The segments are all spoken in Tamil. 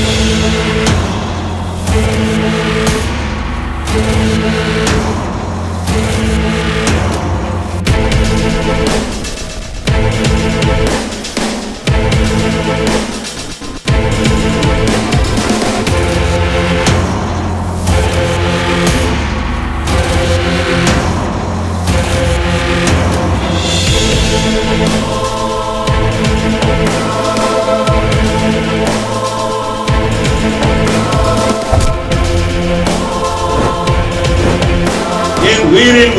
Thank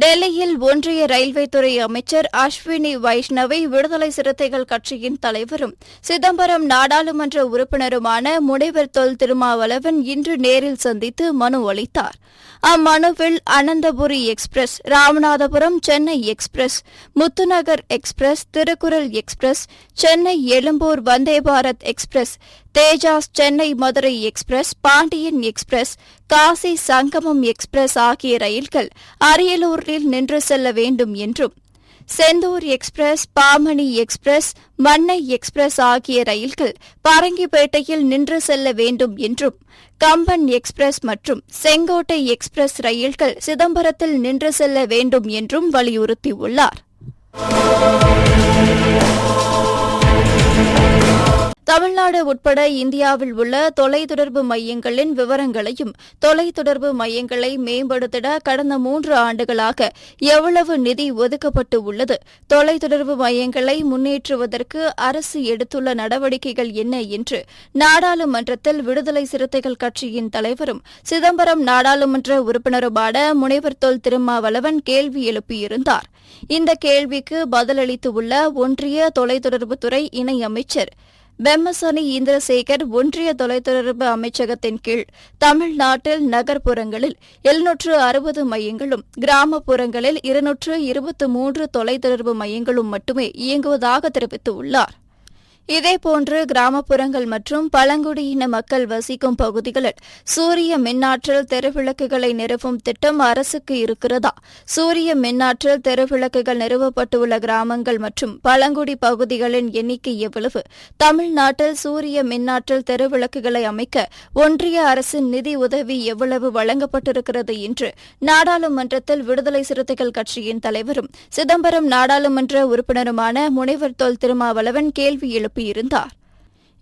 டெல்லியில் ஒன்றிய ரயில்வே துறை அமைச்சர் அஸ்வினி வைஷ்ணவை விடுதலை சிறுத்தைகள் கட்சியின் தலைவரும் சிதம்பரம் நாடாளுமன்ற உறுப்பினருமான முனைவர் தொல் திருமாவளவன் இன்று நேரில் சந்தித்து மனு அளித்தார். அம்மனுவில் Ananthapuri express Ramanathapuram Chennai express Muthunagar express Thirukkural express Chennai Egmore Vande Bharat express Tejas Chennai Madurai express Pandian express Kashi Sangamam express ஆகிய ரயில்கள் அரியலூரில் நின்று செல்ல வேண்டும் என்றும் Sendur express Pamani express Mannai express ஆகிய ரயில்கள் பரங்கிப்பேட்டையில் நின்று செல்ல வேண்டும் என்றும் கம்பன் எக்ஸ்பிரஸ் மற்றும் செங்கோட்டை எக்ஸ்பிரஸ் ரயில்கள் சிதம்பரத்தில் நின்று செல்ல வேண்டும் என்றும் வலியுறுத்தியுள்ளார். தமிழ்நாடு உட்பட இந்தியாவில் உள்ள தொலைத்தொடர்பு மையங்களின் விவரங்களையும் தொலைத்தொடர்பு மையங்களை மேம்படுத்திட கடந்த மூன்று ஆண்டுகளாக எவ்வளவு நிதி ஒதுக்கப்பட்டு உள்ளது? தொலைத்தொடர்பு மையங்களை முன்னேற்றுவதற்கு அரசு எடுத்துள்ள நடவடிக்கைகள் என்ன என்று நாடாளுமன்றத்தில் விடுதலை சிறுத்தைகள் கட்சியின் தலைவரும் சிதம்பரம் நாடாளுமன்ற உறுப்பினருமான முனைவர் தொல் திருமாவளவன் கேள்வி எழுப்பியிருந்தார். இந்த கேள்விக்கு பதிலளித்துள்ள ஒன்றிய தொலைத்தொடர்புத்துறை இணையமைச்சர் பெம்மசனி இந்திரசேகர் ஒன்றிய தொலைத்தொடர்பு அமைச்சகத்தின் கீழ் தமிழ்நாட்டில் நகர்ப்புறங்களில் எழுநூற்று அறுபது மையங்களும் கிராமப்புறங்களில் இருநூற்று இருபத்து மூன்று தொலைத்தொடர்பு மையங்களும் மட்டுமே இயங்குவதாக தெரிவித்துள்ளார். இதேபோன்று கிராமப்புறங்கள் மற்றும் பழங்குடியின மக்கள் வசிக்கும் பகுதிகளில் சூரிய மின்னாற்றல் தெருவிளக்குகளை நிறுவும் திட்டம் அரசுக்கு இருக்கிறதா? சூரிய மின்னாற்றல் தெருவிளக்குகள் நிறுவப்பட்டுள்ள கிராமங்கள் மற்றும் பழங்குடி பகுதிகளின் எண்ணிக்கை எவ்வளவு? தமிழ்நாட்டில் சூரிய மின்னாற்றல் தெருவிளக்குகளை அமைக்க ஒன்றிய அரசின் நிதி உதவி எவ்வளவு வழங்கப்பட்டிருக்கிறது என்று நாடாளுமன்றத்தில் விடுதலை சிறுத்தைகள் கட்சியின் தலைவரும் சிதம்பரம் நாடாளுமன்ற உறுப்பினருமான முனைவர் தொல் திருமாவளவன் கேள்வி எழுப்பியிருந்தார்.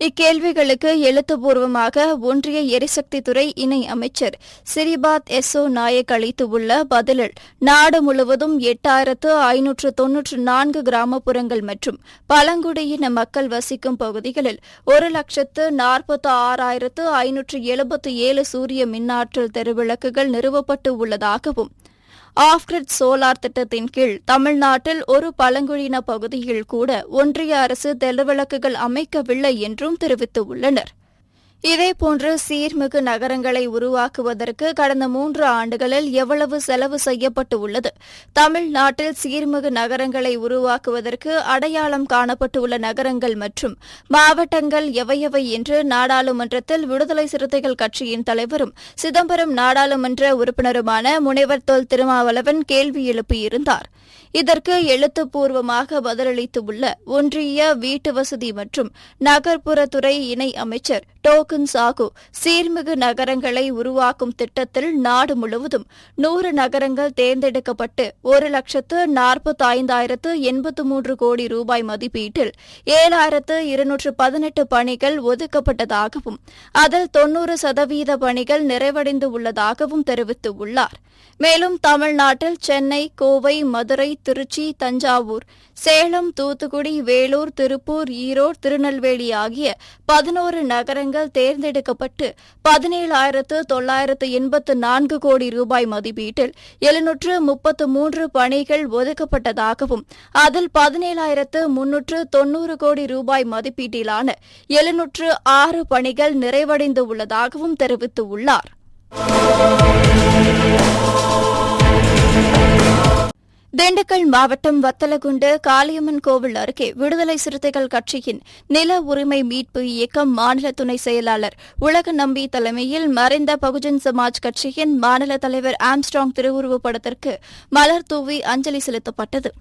இக்கேள்விகளுக்கு எழுத்துப்பூர்வமாக ஒன்றிய எரிசக்தித்துறை இணை அமைச்சர் சிரிபாத் எஸ்ஓ நாயக் அளித்துள்ள பதிலில் நாடு முழுவதும் எட்டாயிரத்து ஐநூற்று தொன்னூற்று நான்கு கிராமப்புறங்கள் மற்றும் பழங்குடியின மக்கள் வசிக்கும் பகுதிகளில் ஒரு லட்சத்து நாற்பத்து ஆறாயிரத்து ஐநூற்று எழுபத்து ஏழு சூரிய மின்னாற்றல் தெருவிளக்குகள் நிறுவப்பட்டு உள்ளதாகவும் ஆஃப்கிரிட் சோலார் திட்டத்தின் கீழ் தமிழ்நாட்டில் ஒரு பழங்குடியின பகுதியில் கூட ஒன்றிய அரசு தெருவிளக்குகள் அமைக்கவில்லை என்றும் தெரிவித்துள்ளனர். இதேபோன்று சீர்மிகு நகரங்களை உருவாக்குவதற்கு கடந்த மூன்று ஆண்டுகளில் எவ்வளவு செலவு செய்யப்பட்டு உள்ளது? தமிழ்நாட்டில் சீர்மிகு நகரங்களை உருவாக்குவதற்கு அடையாளம் காணப்பட்டுள்ள நகரங்கள் மற்றும் மாவட்டங்கள் எவையவை என்று நாடாளுமன்றத்தில் விடுதலை சிறுத்தைகள் கட்சியின் தலைவரும் சிதம்பரம் நாடாளுமன்ற உறுப்பினருமான முனைவர் தொல் திருமாவளவன் கேள்வி எழுப்பியிருந்தார். இதற்கு எழுத்துப்பூர்வமாக பதிலளித்துள்ள ஒன்றிய வீட்டு வசதி மற்றும் நகர்ப்புறத்துறை இணை அமைச்சர் டோக்கன் சாகு சீர்மிகு நகரங்களை உருவாக்கும் திட்டத்தில் நாடு முழுவதும் நூறு நகரங்கள் தேர்ந்தெடுக்கப்பட்டு ஒரு லட்சத்து நாற்பத்தைந்தாயிரத்து எண்பத்து மூன்று கோடி ரூபாய் மதிப்பீட்டில் ஏழாயிரத்து இருநூற்று பதினெட்டு பணிகள் ஒதுக்கப்பட்டதாகவும் அதில் தொன்னூறு சதவீத பணிகள் நிறைவடைந்து உள்ளதாகவும் தெரிவித்துள்ளார். மேலும் தமிழ்நாட்டில் சென்னை கோவை மதுரை திருச்சி தஞ்சாவூர் சேலம் தூத்துக்குடி வேலூர் திருப்பூர் ஈரோடு திருநெல்வேலி ஆகிய பதினோரு நகரங்கள் தேர்ந்தெடுக்கப்பட்டு பதினேழாயிரத்து தொள்ளாயிரத்து எண்பத்து நான்கு கோடி ரூபாய் மதிப்பீட்டில் எழுநூற்று முப்பத்து மூன்று பணிகள் ஒதுக்கப்பட்டதாகவும் அதில் பதினேழாயிரத்து முன்னூற்று தொன்னூறு கோடி ரூபாய் மதிப்பீட்டிலான எழுநூற்று ஆறு பணிகள் நிறைவடைந்து உள்ளதாகவும் தெரிவித்துள்ளார். திண்டுக்கல் மாவட்டம் வத்தலகுண்டு காளியம்மன் கோவில் அருகே விடுதலை சிறுத்தைகள் கட்சியின் நில உரிமை மீட்பு இயக்கம் மாநில துணை செயலாளர் உலக நம்பி தலைமையில் மறைந்த பகுஜன் சமாஜ் கட்சியின் மாநில தலைவர் ஆம்ஸ்ட்ராங் திருவுருவப் படத்திற்கு மலர் தூவி அஞ்சலி செலுத்தப்பட்டது.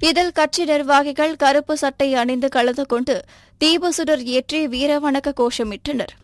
இதில் கட்சி நிர்வாகிகள் கருப்பு சட்டை அணிந்து கலந்து கொண்டு தீப சுடர் ஏற்றி வீரவணக்க கோஷமிட்டனர்.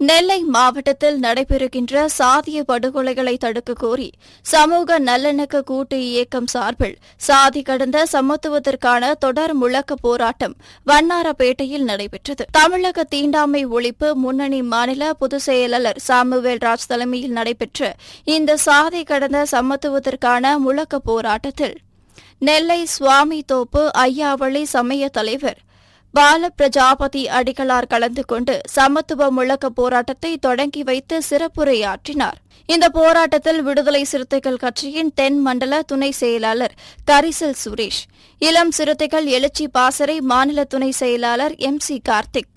நெல்லை மாவட்டத்தில் நடைபெறுகின்ற சாதிய படுகொலைகளை தடுக்க கோரி சமூக நல்லிணக்க கூட்டு இயக்கம் சார்பில் சாதி கடந்த சமத்துவத்திற்கான தொடர் முழக்க போராட்டம் வண்ணாரப்பேட்டையில் நடைபெற்றது. தமிழக தீண்டாமை ஒழிப்பு முன்னணி மாநில பொதுச் செயலாளர் சாமுவேல் ராஜ் தலைமையில் நடைபெற்ற இந்த சாதி கடந்த சமத்துவத்திற்கான முழக்க போராட்டத்தில் நெல்லை சுவாமி தோப்பு ஐயாவளி சமய தலைவர் பால பிரஜாபதி அடிகளார் கலந்து கொண்டு சமத்துவ முழக்க போராட்டத்தை தொடங்கி வைத்து சிறப்புரையாற்றினார். இந்த போராட்டத்தில் விடுதலை சிறுத்தைகள் கட்சியின் தென் மண்டல துணை செயலாளர் கரிசல் சுரேஷ் இளம் சிறுத்தைகள் எழுச்சி பாசறை மாநில துணை செயலாளர் எம் சி கார்த்திக்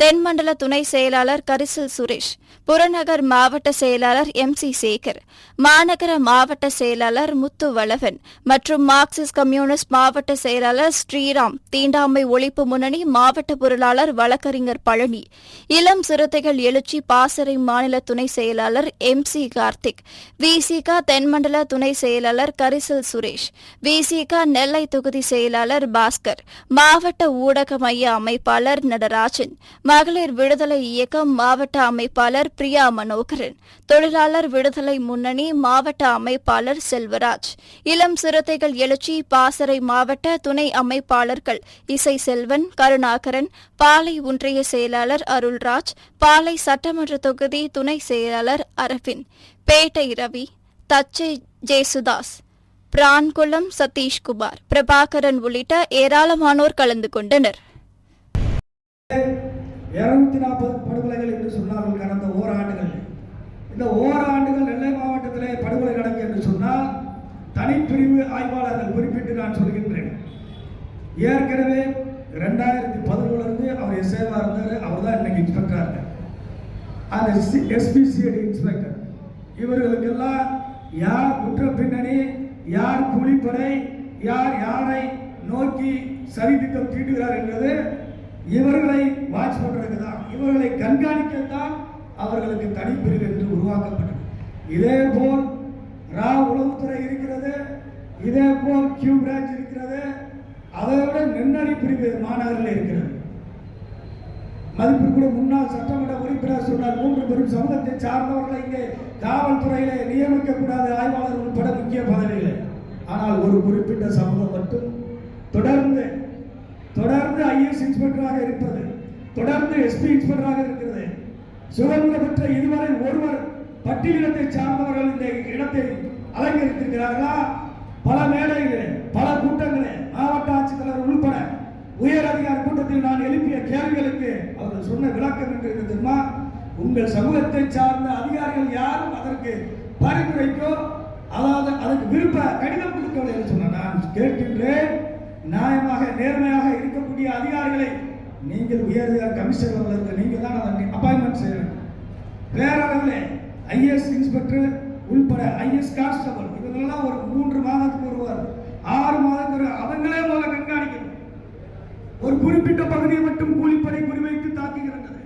தென்மண்டல துணை செயலாளர் கரிசல் சுரேஷ் புறநகர் மாவட்ட செயலாளர் எம் சி சேகர் மாநகர மாவட்ட செயலாளர் முத்து வளவன் மற்றும் மார்க்சிஸ்ட் கம்யூனிஸ்ட் மாவட்ட செயலாளர் ஸ்ரீராம் தீண்டாமை ஒழிப்பு முன்னணி மாவட்ட பொருளாளர் வழக்கறிஞர் பழனி இளம் சிறுத்தைகள் எழுச்சி பாசறை மாநில துணை செயலாளர் எம் சி கார்த்திக் விசிக தென்மண்டல துணை செயலாளர் கரிசல் சுரேஷ் விசிக நெல்லை தொகுதி செயலாளர் பாஸ்கர் மாவட்ட ஊடக மைய அமைப்பாளர் நடராஜன் மகளிர் விடுதலை இயக்கம் மாவட்ட அமைப்பாளர் பிரியா மனோகரன் தொழிலாளர் விடுதலை முன்னணி மாவட்ட அமைப்பாளர் செல்வராஜ். இளம் சிறுத்தைகள் எழுச்சி பாசறை மாவட்ட துணை அமைப்பாளர்கள் இசை செல்வன் கருணாகரன் பாலை ஒன்றிய செயலாளர் அருள்ராஜ் பாலை சட்டமன்ற தொகுதி துணை செயலாளர் அரவிந்த் பேட்டை ரவி தச்சை ஜேசுதாஸ் பிரான்குளம் சதீஷ்குமார் பிரபாகரன் உள்ளிட்ட ஏராளமானோர் கலந்து கொண்டனர். இருநூத்தி நாற்பது படுகொலைகள் என்று சொன்னார்கள் கடந்த ஓராண்டுகள். இந்த ஓராண்டுகள் நெல்லை மாவட்டத்திலே படுகொலை நடக்கும் என்று சொன்னால் தனிப்பிரிவு ஆய்வாளர்கள் குறிப்பிட்டு நான் சொல்கின்றேன் ஏற்கனவே ரெண்டாயிரத்தி பதினொன்றுலேருந்து அவர் எஸ்ஏவா இருந்தார். அவர் தான் இன்னைக்கு இன்ஸ்பெக்டராக இருக்கார். அந்த எஸ்பிசிஐடி இன்ஸ்பெக்டர் இவர்களுக்கெல்லாம் யார் குற்ற பின்னணி யார் கூலிப்படை யார் யாரை நோக்கி சதித்திட்டம் தீட்டுகிறார் என்பது இவர்களை வாட்ச் பண்ணுறதுக்கு தான் இவர்களை கண்காணிக்கத்தான் அவர்களுக்கு தனிப்பிரிவு என்று உருவாக்கப்பட்டது. இதே போல் ரா உளவுத்துறை இருக்கிறது. இதே போல் கியூ பிரான்ச் அதை விட நெண்ணறி பிரிவு மாநகரில் இருக்கிறது. மதிப்பிற்குரிய முன்னாள் சட்டமன்ற உறுப்பினர் சொன்னார் மூன்று பெரும் சமூகத்தை சார்ந்தவர்களை இங்கே காவல்துறையிலே நியமிக்கக்கூடாது. ஆய்வாளர் உட்பட முக்கிய பதவிகளை ஆனால் ஒரு குறிப்பிட்ட சமூகம் மட்டும் தொடர்ந்து தொடர்ந்து ஐஏஎஸ் இன்ஸ்பெக்டராக இருப்பது தொடர்ந்து எஸ்பி இன்ஸ்பெக்டராக இருக்கிறது சுதந்திரம் பெற்ற இதுவரை ஒருவர் பட்டியலினத்தை சார்ந்தவர்கள் இந்த இடத்தை அலங்கரித்திருக்கிறார்களா? பல மேடைகளில் பல கூட்டங்களில் மாவட்ட ஆட்சித்தலைவர் உள்பட உயர் அதிகார கூட்டத்தில் நான் எழுப்பிய கேள்விகளுக்கு அவர்கள் சொன்ன விளக்கம் என்று தெரியுமா? உங்கள் சமூகத்தை சார்ந்த அதிகாரிகள் யாரும் அதற்கு பரிந்துரைக்கோ அதாவது அதற்கு விருப்ப கடிதம் கொடுக்கவில்லை என்று சொன்ன நான் கேட்கின்றேன். நியாயமாக நேர்மையாக இருக்கக்கூடிய அதிகாரிகளை நீங்கள் உயர் கமிஷனர் இருக்க நீங்கள் தான் அதற்கு அப்பாயின்மெண்ட் செய்ய வேண்டும். பேரளவில் ஐஏஎஸ் இன்ஸ்பெக்டர் உள்பட ஐஎஸ் கான்ஸ்டபிள் இவங்களெல்லாம் ஒரு மூன்று மாதத்துக்கு ஒருவர் ஆறு மாதத்துக்கு அவங்களே முதல்ல கண்காணிக்கணும். ஒரு குறிப்பிட்ட பகுதியை மட்டும் கூலிப்படை குறிவைத்து தாக்குகிறது.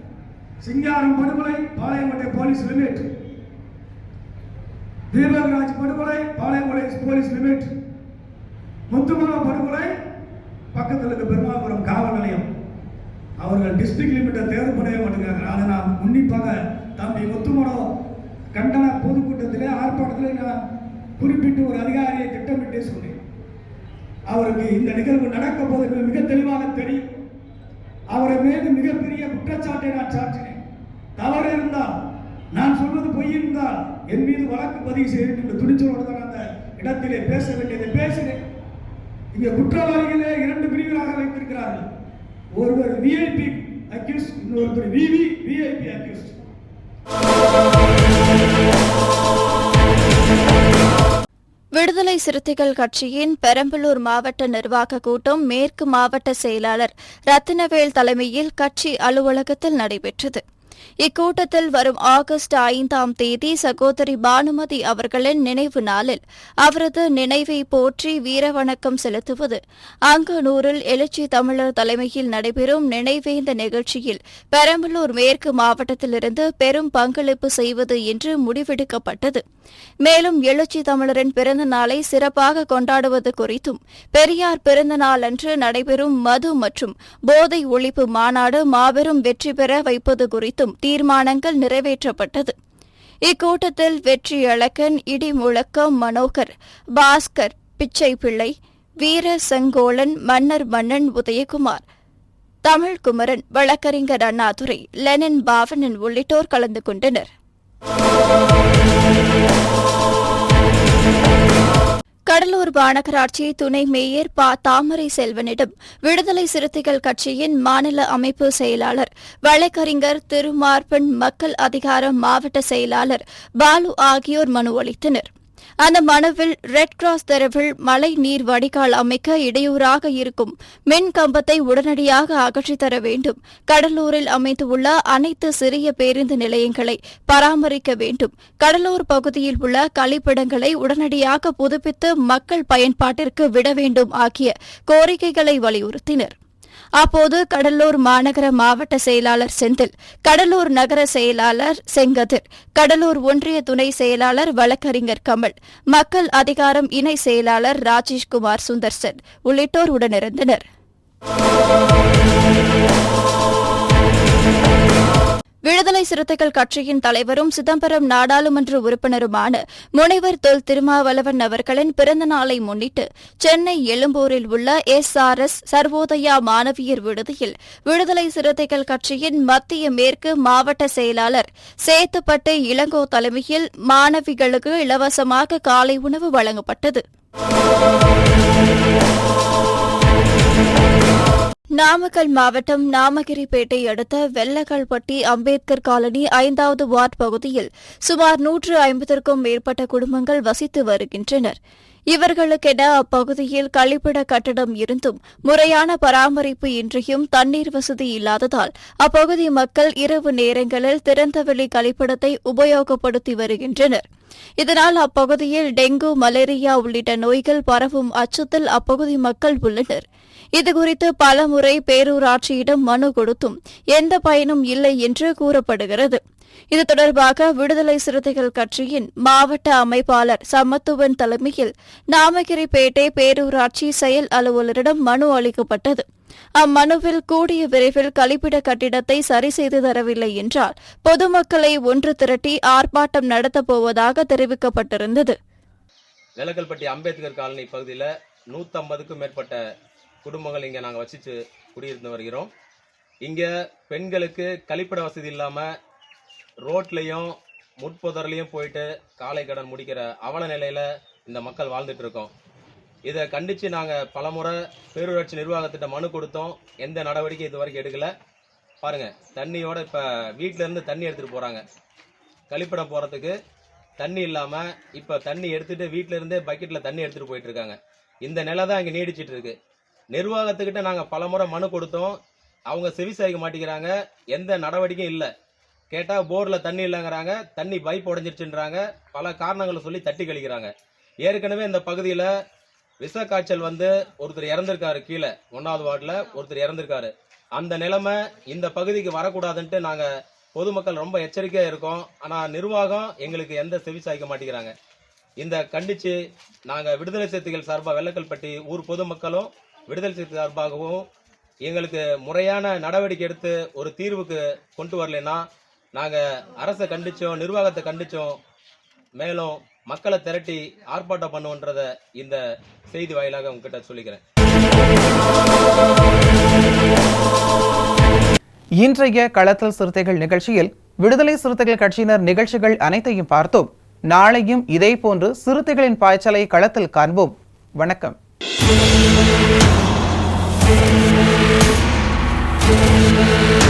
சிங்காரம் படுகொலை பாளையங்கோட்டை போலீஸ் லிமிட். தீபகராஜ் படுகொலை பாளையங்கோட்டை போலீஸ் லிமிட். முத்துமலா படுகொலை பக்கத்தில் இருக்க பெருமாபுரம் காவல் நிலையம். அவர்கள் டிஸ்ட்ரிக்ட் லிமிட்டை தேர்வு பண்ணவே மாட்டேங்கிறாங்க. அதை நான் உன்னிப்பாக தம்பி முத்துமனோ கண்டன பொதுக்கூட்டத்திலே ஆர்ப்பாட்டத்திலே நான் குறிப்பிட்டு ஒரு அதிகாரியை திட்டமிட்டே சொன்னேன். அவருக்கு இந்த நிகழ்வு நடக்க போது மிக தெளிவாக தெரியும். அவரை மீது மிகப்பெரிய குற்றச்சாட்டை நான் சாற்றினேன். தவறு இருந்தால் நான் சொல்வது பொய் இருந்தால் என் மீது வழக்கு பதிவு செய்து என்ற துணிச்சலோடு தான் அந்த இடத்திலே பேச வேண்டியதை பேசினேன். இங்கே குற்றவாளிகளே இரண்டு பிரிவுகளாக வைத்திருக்கிறார்கள். ஒருவர் விஐபி அக்யூஸ் இன்னொருத்தர் விவி விஐபி அக்யூஸ்ட் விடுதலை சிறுத்தைகள் கட்சியின் பெரம்பலூர் மாவட்ட நிர்வாக கூட்டம் மேற்கு மாவட்ட செயலாளர் ரத்தினவேல் தலைமையில் கட்சி அலுவலகத்தில் நடைபெற்றது. இக்கூட்டத்தில் வரும் ஆகஸ்ட் ஐந்தாம் தேதி சகோதரி பானுமதி அவர்களின் நினைவு நாளில் அவரது நினைவை போற்றி வீரவணக்கம் செலுத்துவது. அங்கனூரில் எழுச்சி தமிழர் தலைமையில் நடைபெறும் நினைவேந்த நிகழ்ச்சியில் பெரம்பலூர் மேற்கு மாவட்டத்திலிருந்து பெரும் பங்களிப்பு செய்வது என்று முடிவெடுக்கப்பட்டது. மேலும் எழுச்சி தமிழரின் பிறந்த நாளை சிறப்பாக கொண்டாடுவது குறித்தும் பெரியார் பிறந்த நாளன்று நடைபெறும் மது மற்றும் போதை ஒழிப்பு மாநாடு மாபெரும் வெற்றி பெற வைப்பது குறித்தும் தீர்மானங்கள் நிறைவேற்றப்பட்டது. இக்கூட்டத்தில் வெற்றி அழகன் இடி முழக்கம் மனோகர் பாஸ்கர் பிச்சை பிள்ளை வீர செங்கோலன் மன்னர் மன்னன் உதயகுமார் தமிழ்குமரன் வழக்கறிஞர் அண்ணாதுரை லெனின் பாவனன் உள்ளிட்டோர் கலந்து கொண்டனர். கடலூர் மாநகராட்சி துணை மேயர் ப. தாமரை செல்வனிடம் விடுதலை சிறுத்தைகள் கட்சியின் மாநில அமைப்பு செயலாளர் வழக்கறிஞர் திருமார்பன் மக்கள் அதிகார மாவட்ட செயலாளர் பாலு ஆகியோர் மனு அளித்தனர். அந்த மனுவில் ரெட் கிராஸ் தெருவில் மழை நீர் வடிகால் அமைக்க இடையூறாக இருக்கும். மின் கம்பத்தை உடனடியாக அகற்றித் தர வேண்டும். கடலூரில் அமைந்துள்ள அனைத்து சிறிய பேருந்து நிலையங்களை பராமரிக்க வேண்டும். கடலூர் பகுதியில் உள்ள கழிப்பிடங்களை உடனடியாக புதுப்பித்து மக்கள் பயன்பாட்டிற்கு விட வேண்டும் ஆகிய கோரிக்கைகளை வலியுறுத்தினர். அப்போது கடலூர் மாநகர மாவட்ட செயலாளர் செந்தில் கடலூர் நகர செயலாளர் செங்கதிர் கடலூர் ஒன்றிய துணை செயலாளர் வழக்கறிஞர் கமல் மக்கள் அதிகாரம் இணை செயலாளர் ராஜேஷ்குமார் சுந்தர்சன் உள்ளிட்டோர் உடனிருந்தனர். விடுதலை சிறுத்தைகள் கட்சியின் தலைவரும் சிதம்பரம் நாடாளுமன்ற உறுப்பினருமான முனைவர் தொல் திருமாவளவன் அவர்களின் பிறந்த நாளை முன்னிட்டு சென்னை எழும்பூரில் உள்ள எஸ் ஆர் எஸ் சர்வோதயா மாணவியர் விடுதியில் விடுதலை சிறுத்தைகள் கட்சியின் மத்திய மேற்கு மாவட்ட செயலாளர் சேத்துப்பட்டு இளங்கோ தலைமையில் மாணவிகளுக்கு இலவசமாக காலை உணவு வழங்கப்பட்டது. நாமக்கல் மாவட்டம் நாமகிரிப்பேட்டை அடுத்த வெள்ளக்கல்பட்டி அம்பேத்கர் காலனி ஐந்தாவது வார்டு பகுதியில் சுமார் நூற்று ஐம்பதற்கும் மேற்பட்ட குடும்பங்கள் வசித்து வருகின்றனர். இவர்களுக்கென அப்பகுதியில் கழிப்பிட கட்டடம் இருந்தும் முறையான பராமரிப்பு இன்றியும் தண்ணீர் வசதி இல்லாததால் அப்பகுதி மக்கள் இரவு நேரங்களில் திறந்தவெளி கழிப்பிடத்தை உபயோகப்படுத்தி வருகின்றனர். இதனால் அப்பகுதியில் டெங்கு மலேரியா உள்ளிட்ட நோய்கள் பரவும் அச்சத்தில் அப்பகுதி மக்கள் உள்ளனர். இதுகுறித்து பலமுறை பேரூராட்சியிடம் மனு கொடுத்தும் எந்த பயனும் இல்லை என்று கூறப்படுகிறது. இது தொடர்பாக விடுதலை சிறுத்தைகள் கட்சியின் மாவட்ட அமைப்பாளர் சமத்துவன் தலைமையில் நாமகிரிப்பேட்டை பேரூராட்சி செயல் அலுவலரிடம் மனு அளிக்கப்பட்டது. அம்மனுவில் கூடிய விரைவில் கழிப்பிட கட்டிடத்தை சரி செய்து தரவில்லை என்றால் பொதுமக்களை ஒன்று திரட்டி ஆர்ப்பாட்டம் நடத்தப் போவதாக தெரிவிக்கப்பட்டிருந்தது. வேலக்கல்பட்டி அம்பேத்கர் காலனி பகுதியில் நூற்றம்பதுக்கும் மேற்பட்ட குடும்பங்கள் இங்கே நாங்கள் வசித்து குடியிருந்து வருகிறோம். இங்கே பெண்களுக்கு கழிப்பிட வசதி இல்லாமல் ரோட்லேயும் முட்புதர்லேயும் போயிட்டு காலை கடன் முடிக்கிற அவல நிலையில் இந்த மக்கள் வாழ்ந்துட்டு இருக்கோம் இதை கண்டித்து நாங்கள் பலமுறை பேரூராட்சி நிர்வாகத்திட்ட மனு கொடுத்தோம். எந்த நடவடிக்கை இது வரைக்கும் எடுக்கலை. பாருங்கள் தண்ணியோட இப்போ இருந்து தண்ணி எடுத்துகிட்டு போகிறாங்க கழிப்பிடம் போகிறதுக்கு தண்ணி இல்லாமல் இப்போ தண்ணி எடுத்துகிட்டு வீட்டிலேருந்தே இருந்தே பக்கெட்டில் தண்ணி எடுத்துகிட்டு போயிட்டுருக்காங்க. இந்த நிலை தான் இங்கே நீடிச்சிட்டுருக்கு. நிர்வாகத்துக்கிட்ட நாங்கள் பலமுறை மனு கொடுத்தோம். அவங்க செவி சாய்க்க மாட்டேங்கிறாங்க. எந்த நடவடிக்கையும் இல்லை. கேட்டால் போரில் தண்ணி இல்லைங்கிறாங்க. தண்ணி பைப் உடஞ்சிருச்சுன்றாங்க. பல காரணங்களை சொல்லி தட்டி கழிக்கிறாங்க. ஏற்கனவே இந்த பகுதியில் விஷ காய்ச்சல் வந்து ஒருத்தர் இறந்திருக்காரு கீழே. ஒன்றாவது வார்டில் ஒருத்தர் இறந்திருக்காரு. அந்த நிலைமை இந்த பகுதிக்கு வரக்கூடாதுன்ட்டு நாங்கள் பொதுமக்கள் ரொம்ப எச்சரிக்கையாக இருக்கோம். ஆனால் நிர்வாகம் எங்களுக்கு எந்த செவி சாய்க்க மாட்டேங்கிறாங்க. இந்த கண்டித்து நாங்கள் விடுதலை சேர்த்துகள் சார்பாக வெள்ளக்கல்பட்டி ஊர் பொதுமக்களும் விடுதலை சிறுத்தை சார்பாகவும் எங்களுக்கு முறையான நடவடிக்கை எடுத்து ஒரு தீர்வுக்கு கொண்டு வரலைன்னா நாங்கள் அரசை கண்டிச்சோம் நிர்வாகத்தை கண்டிச்சோம் மேலும் மக்களை திரட்டி ஆர்ப்பாட்டம் பண்ணுவோன்றத இந்த செய்தி வாயிலாக உங்ககிட்ட சொல்லிக்கிறேன். இன்றைய களத்தல் சிறுத்தைகள் நிகழ்ச்சியில் விடுதலை சிறுத்தைகள் கட்சியினர் நிகழ்ச்சிகள் அனைத்தையும் பார்த்தோம். நாளையும் இதேபோன்று சிறுத்தைகளின் பாய்ச்சலை களத்தில் காண்போம். வணக்கம். என்